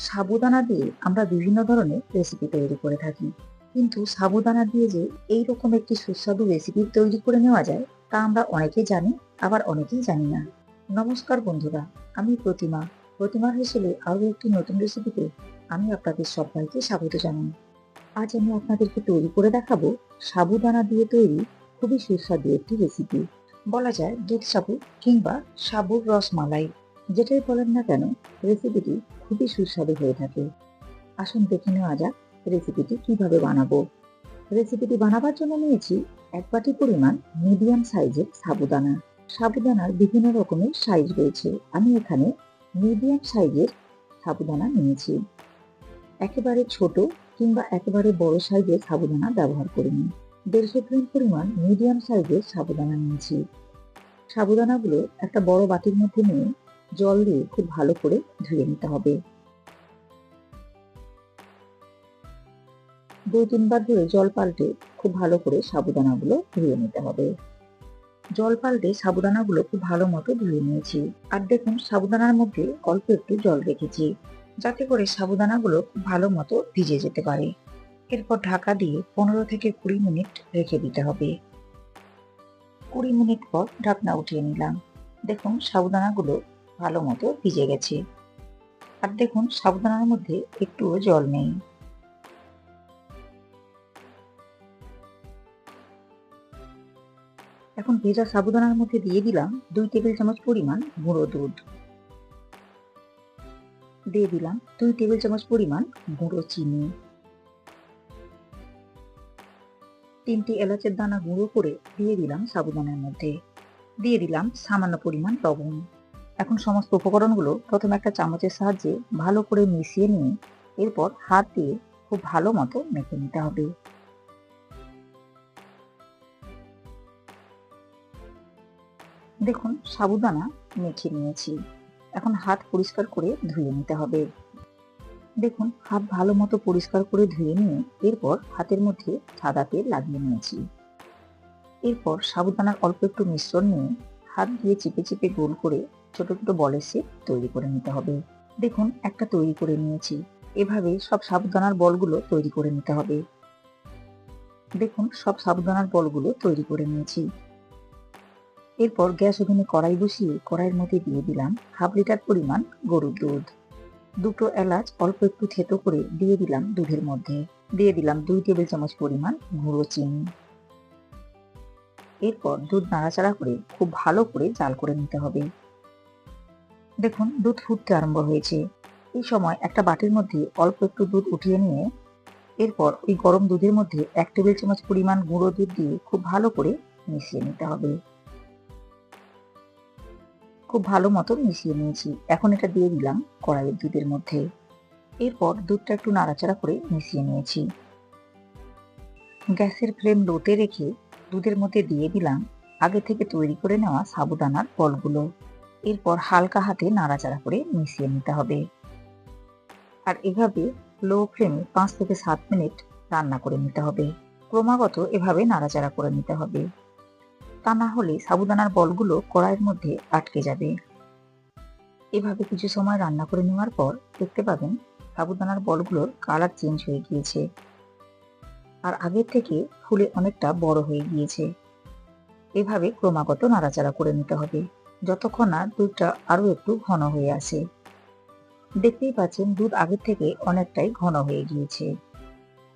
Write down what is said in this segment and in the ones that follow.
সাবুদানা দিয়ে আমরা বিভিন্ন ধরনের রেসিপি তৈরি করে থাকি। কিন্তু সাবুদানা দিয়ে যে এই রকম একটি সুস্বাদু রেসিপি তৈরি করে নেওয়া যায়, তা আমরা অনেকেই জানি, আবার অনেকেই জানি না। নমস্কার বন্ধুরা, আমি প্রতিমা। প্রতিমার হিসেবে আরও একটি নতুন রেসিপিতে আমি আপনাদের সবাইকে স্বাগত জানাই। আজ আমি আপনাদেরকে তৈরি করে দেখাবো সাবুদানা দিয়ে তৈরি খুবই সুস্বাদু একটি রেসিপি বলা যায় দুধ সাবু কিংবা সাবুর রসমালাই। যেটাই বলেন না কেন রেসিপিটি খুবই সুস্বাদু হয়ে থাকে। আসুন দেখে নেওয়া যাক রেসিপিটি কীভাবে বানাবো। রেসিপিটি বানাবার জন্য নিয়েছি এক বাটি পরিমাণ মিডিয়াম সাইজের সাবুদানা। সাবুদানার বিভিন্ন রকমের সাইজ রয়েছে। আমি এখানে মিডিয়াম সাইজের সাবুদানা নিয়েছি। একেবারে ছোট কিংবা একেবারে বড় সাইজের সাবুদানা ব্যবহার করিনি। দেড়শো গ্রাম পরিমাণ মিডিয়াম সাইজের সাবুদানা নিয়েছি। সাবুদানাগুলো একটা বড় বাটির মধ্যে নিয়ে জল দিয়ে খুব ভালো করে ধুয়ে নিতে হবে। দুই তিনবার ধরে জল পাল্টে খুব ভালো করে সাবুদানাগুলো ধুয়ে নিতে হবে। জল পাল্টে সাবুদানাগুলো খুব ভালো মতো ধুয়ে নিয়েছি। আর দেখুন, সাবুদানার মধ্যে অল্প একটু জল রেখেছি, যাতে করে সাবুদানাগুলো খুব ভালো মতো ভিজে যেতে পারে। এরপর ঢাকা দিয়ে পনেরো থেকে কুড়ি মিনিট রেখে দিতে হবে। কুড়ি মিনিট পর ঢাকনা উঠিয়ে নিলাম। দেখুন, সাবুদানাগুলো ভালো মতো ভিজে গেছে। আর দেখুন সাবুদানার মধ্যে একটুও জল নেই। এখন ভেজা সাবুদানার মধ্যে দিয়ে দিলাম দুই টেবিল চামচ পরিমাণ গুঁড়ো দুধ। দিয়ে দিলাম দুই টেবিল চামচ পরিমাণ গুঁড়ো চিনি। তিনটি এলাচের দানা গুঁড়ো করে দিয়ে দিলাম সাবুদানার মধ্যে। দিয়ে দিলাম সামান্য পরিমাণ লবণ। এখন সমস্ত উপকরণগুলো প্রথমে একটা চামচের সাহায্যে ভালো করে মিশিয়ে নিয়ে এরপর হাত দিয়ে খুব ভালো মতো মেখে নিতে হবে। দেখুন, সাবুদানা মেখে নিয়েছি। এখন হাত পরিষ্কার করে ধুয়ে নিতে হবে। দেখুন, হাত ভালো মতো পরিষ্কার করে ধুয়ে নিয়ে এরপর হাতের মধ্যে সাদা তেল লাগিয়ে নিয়েছি। এরপর সাবুদানার অল্প একটু মিশ্রণ নিয়ে হাত দিয়ে চিপে চিপে গোল করে ছোট ছোট বলের শেপ তৈরি করে নিতে হবে। দেখুন, একটা তৈরি করে নিয়েছি। এভাবে সব সাবুদানার বলগুলো তৈরি করে নিতে হবে। দেখুন, সব সাবুদানার বলগুলো তৈরি করে নিয়েছি। এরপর গ্যাস ওভেনে কড়াই বসিয়ে কড়াইয়ের মধ্যে দিয়ে দিলাম হাফ লিটার পরিমাণ গরুর দুধ। দুটো এলাচ অল্প একটু থেতো করে দিয়ে দিলাম দুধের মধ্যে। দিয়ে দিলাম দুই টেবিল চামচ পরিমাণ গুঁড়ো চিনি। এরপর দুধ নাড়াচাড়া করে খুব ভালো করে জাল করে নিতে হবে। দেখুন, দুধ ফুটতে আরম্ভ হয়েছে। এই সময় একটা বাটির মধ্যে অল্প একটু দুধ উঠিয়ে নিয়ে এরপর ওই গরম দুধের মধ্যে এক টেবিল চামচ পরিমাণ গুঁড়ো দুধ দিয়ে খুব ভালো করে মিশিয়ে নিতে হবে। খুব ভালো মতো মিশিয়ে নিয়েছি। এখন এটা দিয়ে দিলাম কড়াইয়ের দুধের মধ্যে। এরপর দুধটা একটু নাড়াচাড়া করে মিশিয়ে নিয়েছি। গ্যাসের ফ্লেম লোতে রেখে দুধের মধ্যে দিয়ে দিলাম আগে থেকে তৈরি করে নেওয়া সাবুদানার বলগুলো এরপর হালকা হাতে নাড়াচাড়া করে মিশিয়ে নিতে হবে। আর এভাবে লো ফ্লেমে পাঁচ থেকে সাত মিনিট রান্না করে নিতে হবে। ক্রমাগত এভাবে নাড়াচাড়া করে নিতে হবে। তা না হলে সাবুদানার বলগুলো কড়াইয়ের মধ্যে আটকে যাবে। এভাবে কিছু সময় রান্না করে নেওয়ার পর দেখতে পাবেন সাবুদানার বলগুলোর কালার চেঞ্জ হয়ে গিয়েছে। আর আগের থেকে ফুলে অনেকটা বড় হয়ে গিয়েছে। এভাবে ক্রমাগত নাড়াচাড়া করে নিতে হবে। যতক্ষণ না দুধটা আরও একটু ঘন হয়ে আসে। দেখতেই পাচ্ছেন দুধ আগের থেকে অনেকটাই ঘন হয়ে গিয়েছে।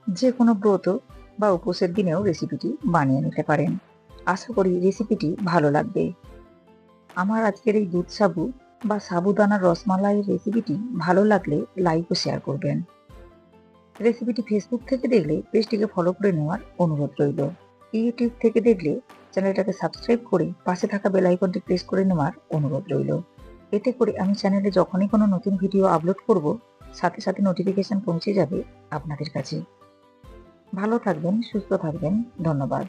যে কোনো ব্রত বা উপোসের দিনেও রেসিপিটি বানিয়ে নিতে পারেন। আশা করি রেসিপিটি ভালো লাগবে। আমার আজকের এই দুধ সাবু বা সাবুদানার রসমালাইয়ের রেসিপিটি ভালো লাগলে লাইক ও শেয়ার করবেন। রেসিপিটি ফেসবুক থেকে দেখলে পেজটিকে ফলো করে নেওয়ার অনুরোধ রইল। ইউটিউব থেকে দেখলে চ্যানেলটাকে সাবস্ক্রাইব করে পাশে থাকা বেল আইকনটি প্রেস করে নেওয়ার অনুরোধ রইল। এতে করে আমি চ্যানেলে যখনই কোনো নতুন ভিডিও আপলোড করব, সাথে সাথে নোটিফিকেশন পৌঁছে যাবে আপনাদের কাছে। ভালো থাকবেন, সুস্থ থাকবেন, ধন্যবাদ।